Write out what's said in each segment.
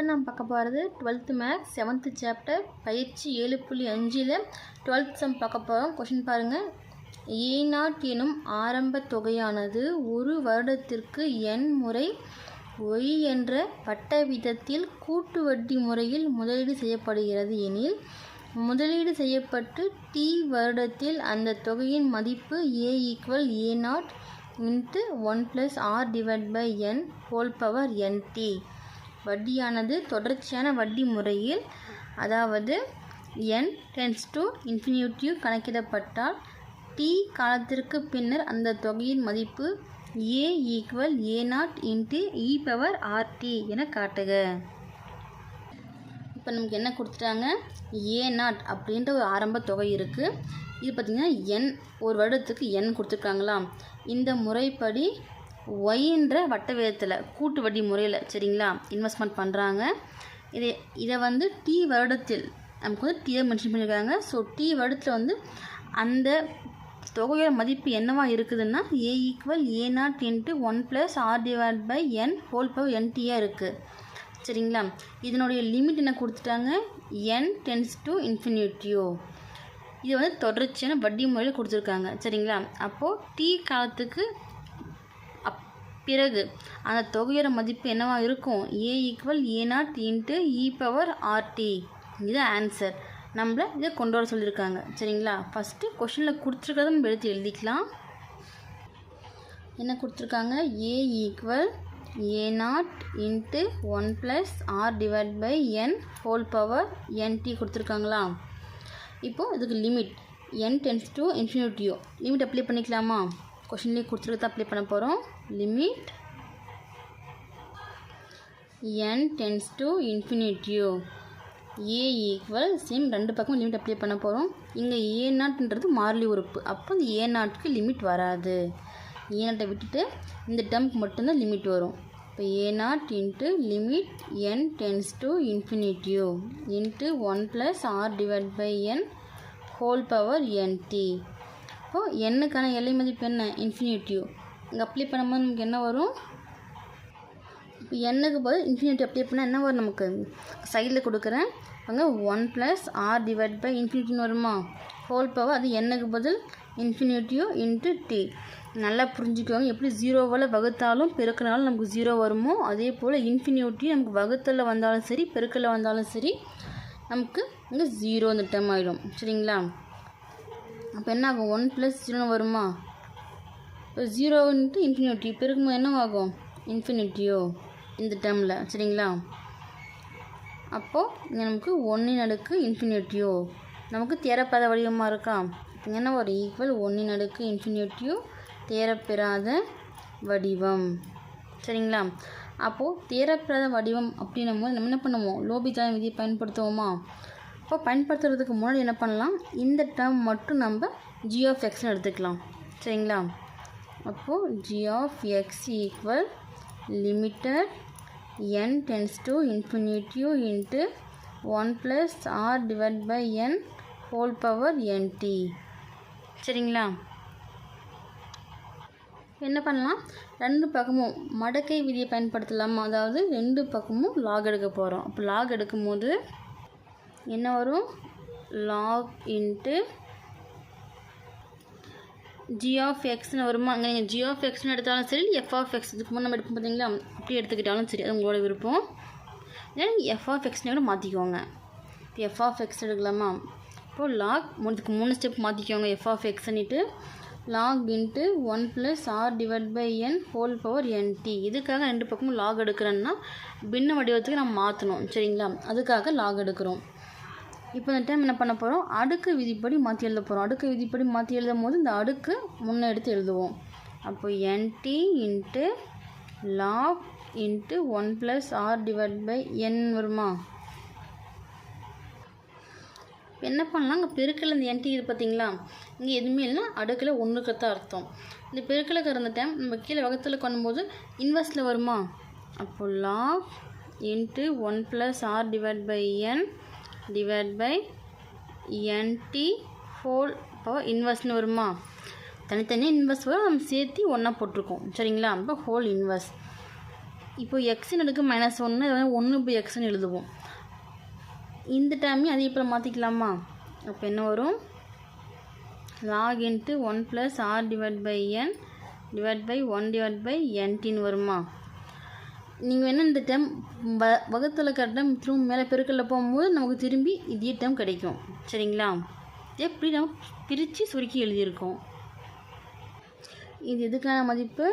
இப்போ நம்ம பார்க்க போகிறது டுவெல்த்து மேக்ஸ் செவன்த்து சாப்டர் பயிற்சி ஏழு புள்ளி அஞ்சில் டுவெல்த் சம் பார்க்க போகிறோம். கொஷின் பாருங்கள் ஏ நாட் எனும் ஆரம்ப தொகையானது ஒரு வருடத்திற்கு என் முறை ஒய் என்ற பட்ட விதத்தில் கூட்டு வட்டி முறையில் முதலீடு செய்யப்படுகிறது எனில் முதலீடு செய்யப்பட்டு டி வருடத்தில் அந்த தொகையின் மதிப்பு A equal A naught into one plus R divide by N whole power NT வட்டியானது தொடர்ச்சியான வட்டி முறையில் அதாவது என் டென்ஸ் டு இன்ஃபினிட்டிவ் கணக்கிடப்பட்டால் டி காலத்திற்கு பின்னர் அந்த தொகையின் மதிப்பு A equal A naught into E power RT என காட்டுக. இப்போ நமக்கு என்ன கொடுத்துட்டாங்க? ஏ நாட் அப்படின்ற ஒரு ஆரம்ப தொகை இருக்குது இது பார்த்திங்கன்னா என் ஒரு வருடத்துக்கு என் கொடுத்துருக்காங்களா இந்த முறைப்படி ஒய்ன்ற வட்ட விதத்தில் கூட்டு வட்டி முறையில் சரிங்களா இன்வெஸ்ட்மெண்ட் பண்ணுறாங்க இதை இதை வந்து டி வருடத்தில் நமக்கு வந்து டீயை மென்ஷன் பண்ணியிருக்காங்க ஸோ டி வருடத்தில் வந்து அந்த தொகையோட மதிப்பு என்னவா இருக்குதுன்னா A equal A naught into one plus R divide by N whole power என்டியாக இருக்குது சரிங்களா? இதனுடைய லிமிட் என்ன கொடுத்துட்டாங்க? என் டென்ஸ் டு இன்ஃபினிட்டியோ இது வந்து தொடர்ச்சியான வட்டி முறையில் கொடுத்துருக்காங்க. சரிங்களா? அப்போது டி காலத்துக்கு பிறகு. அந்த தொகையோட மதிப்பு என்னவா இருக்கும்? A equal A naught into E power RT இது ஆன்சர் நம்மளை இதை கொண்டு வர சொல்லியிருக்காங்க. சரிங்களா? ஃபஸ்ட்டு கொஷினில் கொடுத்துருக்கிறத நம்ம எடுத்து எழுதிக்கலாம். என்ன கொடுத்துருக்காங்க? A equal A naught into one plus R divide by N whole power NT கொடுத்துருக்காங்களா? இப்போது இதுக்கு லிமிட் என் டென்ஸ் டு இன்ஃபினிட்டியோ லிமிட் அப்ளை பண்ணிக்கலாமா? கொஷின்லேயே தான் அப்ளை பண்ண போகிறோம் லிமிட் என் டென்ஸ் டு இன்ஃபினிட்டியோ ஏ equal சேம் ரெண்டு பக்கமும் லிமிட் அப்ளை பண்ண போகிறோம் இங்கே ஏ நாட்ன்றது மாறிலி உறுப்பு. அப்போ இந்த ஏ நாட்டுக்கு லிமிட் வராது. ஏ நாட்டை விட்டுட்டு இந்த டம்க்கு மட்டும்தான் லிமிட் வரும். இப்போ A naught into limit N tends to infinity into one plus R divide by N whole power NT இப்போது என்னுக்கான எல்லை மதிப்பு என்ன? இன்ஃபினிட்டியூ இங்கே அப்ளை பண்ணும்போது நமக்கு என்ன வரும்? இப்போ எண்ணுக்கு பதில் இன்ஃபினிட்டி அப்ளை பண்ணால் என்ன வரும் நமக்கு? சைடில் கொடுக்குறேன். அங்கே one plus R divide by இன்ஃபினிட்டின்னு வருமா? ஹோல் பவர் அது எண்ணுக்கு பதில் இன்ஃபினிட்டியோ இன்ட்டு டி நல்லா புரிஞ்சுக்குவாங்க எப்படி ஜீரோவால் வகுத்தாலும் பெருக்கினாலும் நமக்கு ஜீரோ வருமோ? அதே போல் இன்ஃபினிட்டி நமக்கு வகுத்தலில் வந்தாலும் சரி பெருக்கலில் வந்தாலும் சரி நமக்கு இங்கே ஜீரோ இந்த டைம் ஆகிடும் சரிங்களா? அப்போ என்ன ஆகும்? ஒன் ப்ளஸ் ஜீரோன்னு வருமா? இப்போ ஜீரோன்ட்டு இன்ஃபினிட்டி பெருக்கும்போது என்ன ஆகும் இன்ஃபினிட்டியோ இந்த டேர்மில் சரிங்களா? அப்போது இங்கே நமக்கு ஒன்றின் அடுக்கு இன்ஃபினிட்டியோ நமக்கு தேரப்பெறாத வடிவமாக இருக்கா? இங்கே என்ன ஒரு ஈக்குவல் ஒன்றின் அடுக்கு இன்ஃபினிட்டியோ தேரப்பெறாத வடிவம். சரிங்களா? அப்போது தேரப்பெறாத வடிவம் அப்படின்னும் போது நம்ம என்ன பண்ணுவோம்? லோபிதான விதியை பயன்படுத்துவோமா? அப்போ பயன்படுத்துறதுக்கு முன்னாடி என்ன பண்ணலாம்? இந்த டேர்ம் மட்டும் நம்ம ஜியோ ஃபெக்ஷன் எடுத்துக்கலாம். சரிங்களா? அப்போது G of X equal limited N tends to infinity into 1 plus r divided by n whole power nt சரிங்களா? என்ன பண்ணலாம்? ரெண்டு பக்கமும் மடக்கை விதியை பயன்படுத்தலாமா. அதாவது ரெண்டு பக்கமும் லாக் எடுக்க போகிறோம் அப்போ லாக் எடுக்கும்போது என்ன வரும்? லாக் இன்ட்டு ஜி ஆஃப் எக்ஸ்னு வருமா? அங்கே நீங்கள் ஜி ஆஃப் எக்ஸ்னு எடுத்தாலும் சரி எஃப் ஆஃப் எக்ஸ் இதுக்கு முன்னாடி நம்ம எடுப்போம் பார்த்தீங்களா அப்படி எடுத்துக்கிட்டாலும் சரி அது உங்களோட விருப்பம். இல்லை எஃப் ஆஃப் எக்ஸ்னே கூட மாற்றிக்கோங்க இப்போ எஃப் ஆஃப் எக்ஸ் எடுக்கலாமா? இப்போது லாக் இதுக்கு மூணு ஸ்டெப் மாற்றிக்கோங்க F of எக்ஸ்னிட்டு log into one plus R divide by N whole power NT இதுக்காக ரெண்டு பக்கமும் லாக் எடுக்கிறேன்னா பின்ன வடிவத்துக்கு நம்ம மாற்றணும் சரிங்களா? அதுக்காக லாக் எடுக்கிறோம். இப்போ இந்த டைம் என்ன பண்ண போகிறோம் அடுக்கு விதிப்படி மாற்றி எழுத போகிறோம் அடுக்கு விதிப்படி மாற்றி எழுதும் போது இந்த அடுக்கு முன்னே எடுத்து எழுதுவோம். அப்போ NT into log into one plus R divide by N வருமா? என்ன பண்ணலாம்? இங்கே பெருக்கில் இந்த என்டி இது பார்த்தீங்களா? இங்கே எதுவுமே இல்லைன்னா அடுக்கில் ஒன்றுக்கு தான் அர்த்தம். இந்த பெருக்கில் இருந்த டைம் நம்ம கீழே வகத்தில் பண்ணும்போது இன்வெஸ்ட்டில் வருமா? அப்போ log into one plus R divide by N divide by NT whole இப்போ இன்வெர்ஸ்னு வருமா? தனித்தனியாக இன்வெர்ஸ் வரும் நம்ம சேர்த்து ஒன்றா போட்டிருக்கோம். சரிங்களா? அப்போ ஹோல் இன்வெர்ஸ் இப்போ எக்ஸின் எடுக்க மைனஸ் ஒன்று ஒன்று இப்போ எக்ஸ்னு எழுதுவோம். இந்த டைமையும் அதே இப்போ மாற்றிக்கலாமா அப்போ என்ன வரும்? Log into one plus R divide by N divide by one divide by என்டின்னு வருமா? நீங்கள் வேணால் இந்த டைம் வ வகுத்தில் கரெக்டாக திரும்ப மேலே பெருக்கல்ல போகும்போது நமக்கு திரும்பி இதே டைம் கிடைக்கும். சரிங்களா? எப்படி நம்ம பிரித்து சுருக்கி எழுதியிருக்கோம். இது எதுக்கான மதிப்பு?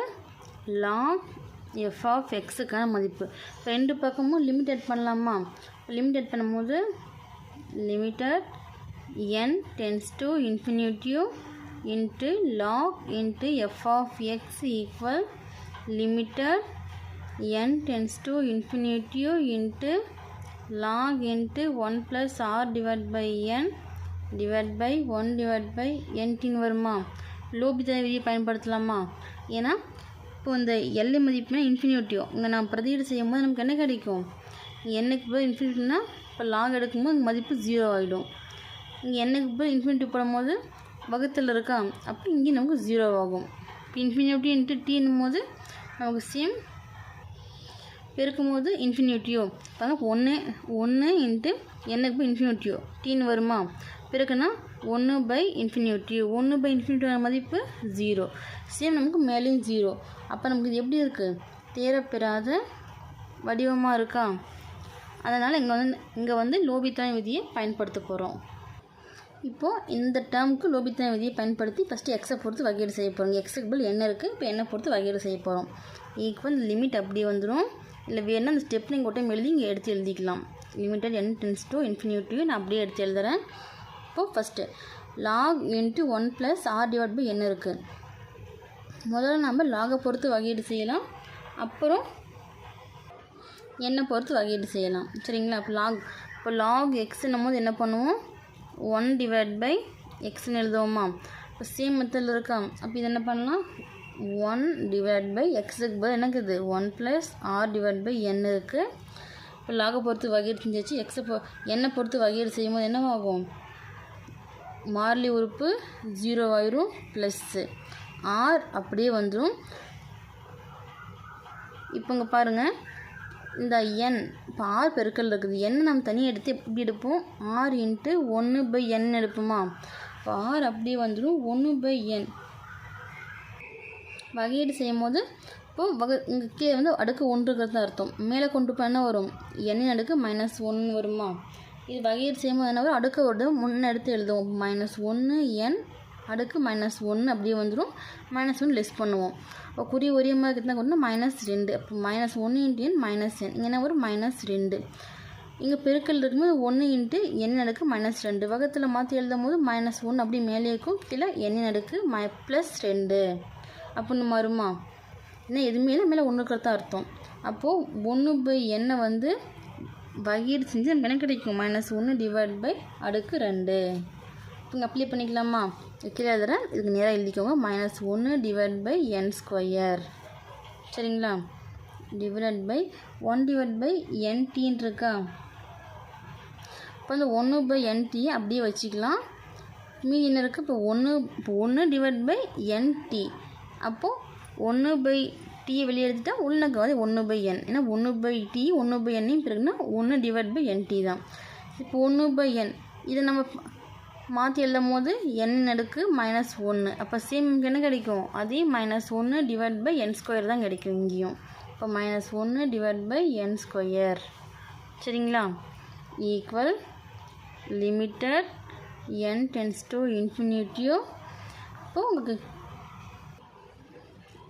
லாக் எஃப் ஆஃப் எக்ஸுக்கான மதிப்பு. இப்போ ரெண்டு பக்கமும் லிமிட்டட் பண்ணலாமா? லிமிட்டட் பண்ணும்போது limited N tends to infinitive into log into F of X equal limited n tends infinity into into log into one plus R by by N by by one by by டின் வருமா? L'Hopital விதியை பயன்படுத்தலாமா? ஏன்னா இப்போ இந்த எல்லை மதிப்புனா இன்ஃபினியூட்டியோ இங்கே நான் பிரதியீடு செய்யும் போது நமக்கு என்ன கிடைக்கும்? எண்ணுக்கு போய் இன்ஃபினிட்டினா இப்போ லாக் எடுக்கும்போது இங்கே மதிப்பு ஜீரோ ஆகிடும் இங்கே எண்ணுக்கு போய் இன்ஃபினிட்டி போடும்போது வகுத்தில் இருக்கா? அப்போ இங்கே நமக்கு ஜீரோ ஆகும். இப்போ இன்ஃபினிட்டி இன்ட்டு டீன்னும் போது நமக்கு சேம் பெருக்கும்போது இன்ஃபினிட்டியோ பாருங்க ஒன்று ஒன்று இன்ட்டு என்னக்கு போய் இன்ஃபினிட்டியோ டீன்னு வருமா? பிறகுனா ஒன்று பை இன்ஃபினிட்டிவ் ஒன்று பை இன்ஃபினிட்டியோட மதிப்பு ஜீரோ சேம் நமக்கு மேலேயும் ஜீரோ அப்போ நமக்கு இது எப்படி இருக்குது தேரப்பெறாத வடிவமாக இருக்கா? அதனால் இங்கே வந்து இங்கே வந்து லோபித்தான் விதியை பயன்படுத்த போகிறோம் இப்போது இந்த டேர்முக்கு லோபித்தான் விதியை பயன்படுத்தி ஃபஸ்ட்டு எக்ஸை பொறுத்து வகையீடு செய்ய போகிறோம் எக்ஸுக்கு பதில் என்ன இருக்குது இப்போ என்ன பொறுத்து வகையீடு செய்ய போகிறோம் ஈக்குவல் லிமிட் அப்படியே வந்துடும் இல்லை வேணும் அந்த ஸ்டெப் நீங்கள் ஒட்டையும் எழுதி இங்கே எடுத்து எழுதிக்கலாம். Limited N tends to infinitive நான் அப்படியே எடுத்து எழுதுறேன். இப்போது first log into one plus R divide by என்ன இருக்குது முதல்ல நம்ம லாகை பொறுத்து வகையீடு செய்யலாம். அப்புறம் எண்ணை பொறுத்து வகையீடு செய்யலாம். சரிங்களா? இப்போ லாக் இப்போ லாக் எக்ஸ்னும் போது என்ன பண்ணுவோம்? ஒன் டிவைட் பை எக்ஸ்ன்னு எழுதுவோமா? இப்போ சேம் மெத்தடில் இருக்கா? அப்போ இது என்ன பண்ணலாம்? ஒன் டிவைட் பை எக்ஸுக்கு பதில் எனக்கு இது? One plus R divide by N இருக்குது இப்போ லாகை பொறுத்து வகையீடு செஞ்சாச்சு. எக்ஸை பொ எண்ணை பொறுத்து வகையீடு செய்யும்போது என்னவாகும்? மார்லி உறுப்பு ஜீரோ ஆயிரும் ப்ளஸ்ஸு ஆர் அப்படியே வந்துடும் இப்போ இங்கே பாருங்கள் இந்த என் இப்போ ஆர் பெருக்கல் இருக்குது. என் நம்ம தனியாக எடுத்து எப்படி எடுப்போம்? ஆர் இன்ட்டு ஒன்று பை என் எடுப்போமா? இப்போ ஆர் அப்படியே வந்துடும் ஒன்று பை என் வகையீடு செய்யும் போது இப்போது வகை இங்கே கீழே வந்து அடுக்கு ஒன்றுங்கிறது தான் அர்த்தம். மேலே கொண்டு போய் என்ன வரும்? எண்ணின் அடுக்கு மைனஸ் ஒன்று வருமா? இது வகையீடு செய்யும் போது என்ன வரும்? அடுக்க ஒரு முன்னே எடுத்து எழுதுவோம். மைனஸ் ஒன்று என் அடுக்கு மைனஸ் ஒன்று அப்படியே வந்துடும் மைனஸ் ஒன்று லெஸ் பண்ணுவோம். இப்போ குறி ஒரே மாதிரி கிட்ட கொண்டு மைனஸ் ரெண்டு. அப்போ மைனஸ் ஒன்று இன்ட்டு என் மைனஸ் என் இங்கே என்ன வரும்? மைனஸ் ரெண்டு. இங்கே பெருக்கல் இருக்கும்போது ஒன்று இன்ட்டு எண்ணெய் அடுக்கு மைனஸ் ரெண்டு. வகத்தில் மாற்றி எழுதும் போது மைனஸ் ஒன்று அப்படி மேலே இருக்கும். கீழே எண்ணெய் அடுக்கு மை ப்ளஸ் ரெண்டு. அப்படின்னு மாறுமா? ஏன்னா எதுவுமே இல்லை. மேலே ஒன்று இருக்கிறது தான் அர்த்தம். அப்போது ஒன்று பை எண்ணை வந்து வகீடு செஞ்சு நமக்கு என்ன கிடைக்கும்? மைனஸ் ஒன்று டிவைட் பை அடுக்கு ரெண்டு. இப்போ அப்ளை பண்ணிக்கலாமா? கீழே எழுதுறேன். இதுக்கு நேராக எழுதிக்கோங்க. மைனஸ் ஒன்று டிவைட் பை என் ஸ்கொயர் சரிங்களா? Divide by one divide by என்டின்னு இருக்கா? இப்போ அந்த ஒன்று பை என்டி அப்படியே வச்சுக்கலாம். மீதி என்ன இருக்குது இப்போ ஒன்று இப்போ ஒன்று டிவைட் பை என்டி அப்போது ஒன்று பை டீயை வெளியே எடுத்துட்டா உள்ளக்க வந்து ஒன்று பை என் ஏன்னா ஒன்று பை டி ஒன்று பை எண்ணையும் பிறகுனா ஒன்று டிவைட் பை என் டி தான். இப்போ ஒன்று பை என் இதை நம்ம மாற்றி எழுதும் போது என் அடுக்கு மைனஸ் ஒன்று அப்போ சேம் என்ன கிடைக்கும்? அதே மைனஸ் ஒன்று டிவைட் பை என் ஸ்கொயர் தான் கிடைக்கும் இங்கேயும். இப்போ மைனஸ் ஒன்று டிவைட் பை என் ஸ்கொயர் சரிங்களா? Equal limited N tends to இன்ஃபினிட்டியோ இப்போ உங்களுக்கு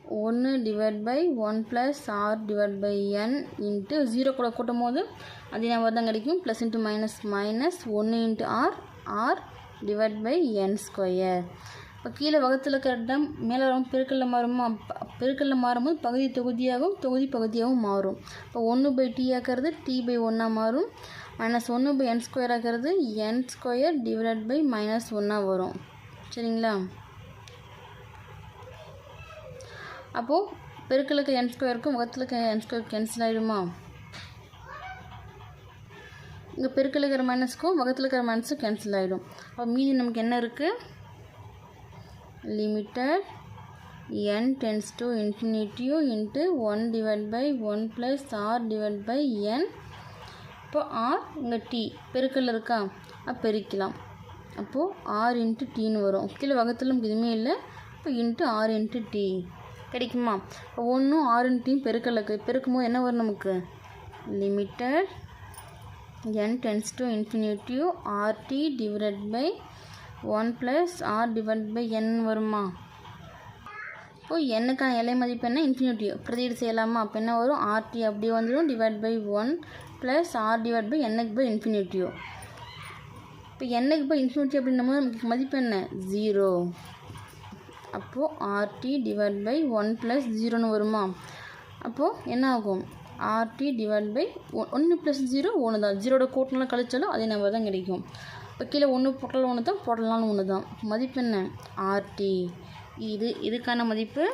ஒன்று divide by one plus R divide by N into zero கூட கூட்டும் போது அதே நம்பர் தான் கிடைக்கும் ப்ளஸ் இன்ட்டு மைனஸ் மைனஸ் ஒன்று into R R divide by N square இப்போ கீழே வகத்தில் கரெக்டாக மேலே வரும் பெருக்கல்ல மாறுமா? ப- பெருக்கல்ல மாறும்போது பகுதி தொகுதியாகவும் தொகுதி பகுதியாகவும் மாறும். இப்போ ஒன்று பை டி ஆக்கிறது டி பை ஒன்றா மாறும். மைனஸ் ஒன்று by N square ஆக்கிறது N square divide by minus ஒன்றா வரும். சரிங்களா? அப்போது பெருக்கலுக்கு என் ஸ்கொயருக்கும் முகத்துலுக்கு என் ஸ்கொயர் கேன்சல் ஆகிடுமா இங்கே பெருக்கில் இருக்கிற மைனஸ்க்கும் முகத்தில் இருக்கிற மைனஸும் கேன்சல் ஆகிடும் அப்போ மீதி நமக்கு என்ன இருக்குது limited N tends to infinity into one divide by one plus R divide by N இப்போ ஆர் இங்கே டி பெருக்கல் இருக்கா? அப்போ பெருக்கலாம். அப்போது ஆர் இன்ட்டு டீன்னு வரும். கீழே வகத்தில் நமக்கு எதுவுமே இல்லை. இப்போ இன்ட்டு ஆர் இன்ட்டு டி கிடைக்குமா? இப்போ ஒன்றும் ஆறுன்ட்டையும் பெருக்கலுக்கு. டீ பெருக்கும் போது என்ன வரும் நமக்கு? Limited n tends to infinity RT divide by one plus R divide by n வருமா? இப்போ என்னக்கான எல்லை மதிப்பு என்ன? இன்ஃபினிட்டி பிரதீடு செய்யலாமா? அப்போ என்ன வரும்? ஆர்டி அப்படி வந்துடும் divide by one plus R divide by என்னக்கு பை இன்ஃபினிட்டியோ இப்போ என்னக்கு பை இன்ஃபினிட்டி அப்படின்னும் போது நமக்கு மதிப்பு என்ன? ஜீரோ அப்போது RT divide by one plus ஜீரோன்னு வருமா? அப்போது என்ன ஆகும்? ஆர்டி டிவைட் பை ஒன்று ப்ளஸ் ஜீரோ ஒன்று தான். ஜீரோட கூட்டினாலும் கழிச்சாலும் அதே நம்பர் தான் கிடைக்கும். இப்போ கீழே ஒன்று போட்டாலும் ஒன்று தான் போடலாம்னு ஒன்று தான். மதிப்பு என்ன? ஆர்டி இது இதுக்கான மதிப்பு?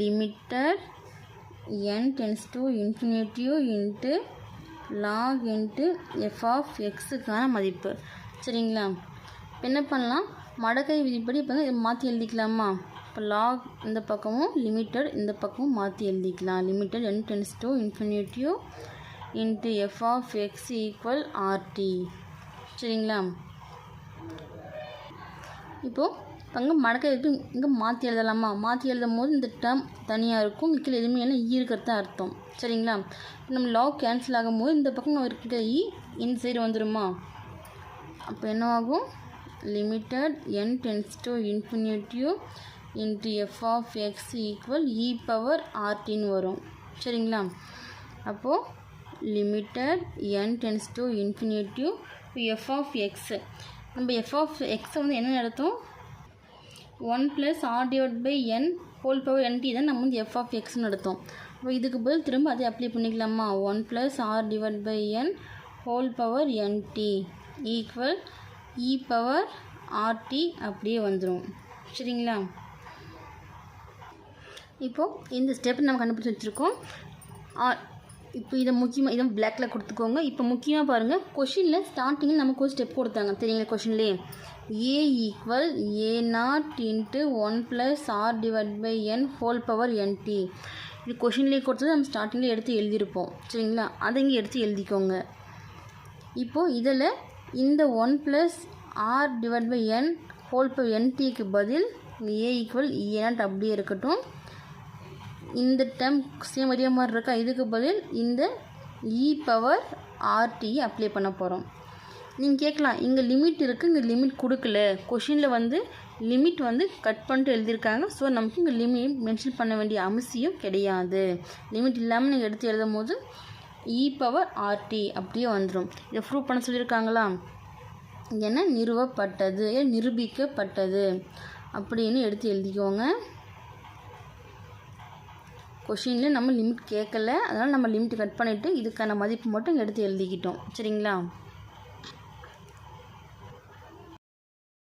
Limited N tends to infinitive into log into F of எக்ஸுக்கான மதிப்பு. சரிங்களா? என்ன பண்ணலாம்? மடக்கை விதிப்படி இப்போ இதை மாற்றி எழுதிக்கலாமா? இப்போ லாக் இந்த பக்கமும் லிமிட்டட் இந்த பக்கமும் மாற்றி எழுதிக்கலாம். Limited N tends to infinitive into F of X equal RT சரிங்களா? இப்போது அங்கே மடக்கை எடுத்து இங்கே மாற்றி எழுதலாமா? மாற்றி எழுதும் போது இந்த டேர்ம் தனியாக இருக்கும். இங்கே கீழே எதுவுமே இல்லை ஈ e இருக்கிறது தான் அர்த்தம். சரிங்களா? இப்போ நம்ம லாக் கேன்சல் ஆகும்போது இந்த பக்கம் இருக்கிற e ஈ இன் சைடு வந்துடுமா அப்போ என்ன ஆகும் limited N tends to infinitive into F of X equal E power ஆர்டின்னு வரும். சரிங்களா? அப்போது limited N tends to infinitive F of X நம்ம எஃப் ஆஃப் எக்ஸை வந்து என்ன நடத்தும்? One plus R divide by N whole power NT தான் நம்ம வந்து எஃப் ஆஃப் எக்ஸ்னு எடுத்தோம் அப்போ இதுக்கு பதில் திரும்ப அதை அப்ளை பண்ணிக்கலாமா? One plus R divide by N whole power NT equal E power RT அப்படியே வந்துடும் சரிங்களா? இப்போது இந்த ஸ்டெப் நம்ம கண்டுபிடிச்சி வச்சுருக்கோம். இப்போ இதை முக்கியமாக இதை பிளாக்ல கொடுத்துக்கோங்க. இப்போ முக்கியமாக பாருங்கள் கொஷினில் ஸ்டார்டிங்கில் நமக்கு ஒரு ஸ்டெப் கொடுத்தாங்க தெரியுங்களா கொஷின்லேயே A equal A naught into one plus R divide by N whole power NT இது கொஷின்லேயே கொடுத்தது நம்ம ஸ்டார்டிங்கில் எடுத்து எழுதியிருப்போம். சரிங்களா? அதை இங்கே எடுத்து எழுதிக்கோங்க. இப்போது இதில் இந்த one plus R divide by N whole by என்டிக்கு பதில் ஏ ஈக்குவல் ஏ நாட் அப்படியே இருக்கட்டும். இந்த டேர்ம் சேம் அதே மாதிரி இருக்கா? இதுக்கு பதில் இந்த இ பவர் ஆர்டி அப்ளை பண்ண போகிறோம் நீங்கள் கேட்கலாம் இங்கே லிமிட் இருக்குது இங்கே லிமிட் கொடுக்கல. கொஷினில் வந்து லிமிட் வந்து கட் பண்ணிட்டு எழுதியிருக்காங்க. ஸோ நமக்கு இங்கே லிமிட் மென்ஷன் பண்ண வேண்டிய அவசியம் கிடையாது. லிமிட் இல்லாமல் நீங்கள் எடுத்து எழுதும் போது இ பவர் ஆர்டி அப்படியே வந்துடும் இதை ப்ரூவ் பண்ண சொல்லியிருக்காங்களா? என நிறுவப்பட்டது. நிரூபிக்கப்பட்டது. அப்படின்னு எடுத்து எழுதிக்கோங்க. கொஷினில் நம்ம லிமிட் கேட்கல. அதனால் நம்ம லிமிட் கட் பண்ணிவிட்டு இதுக்கான மதிப்பு மட்டும் எடுத்து எழுதிக்கிட்டோம். சரிங்களா?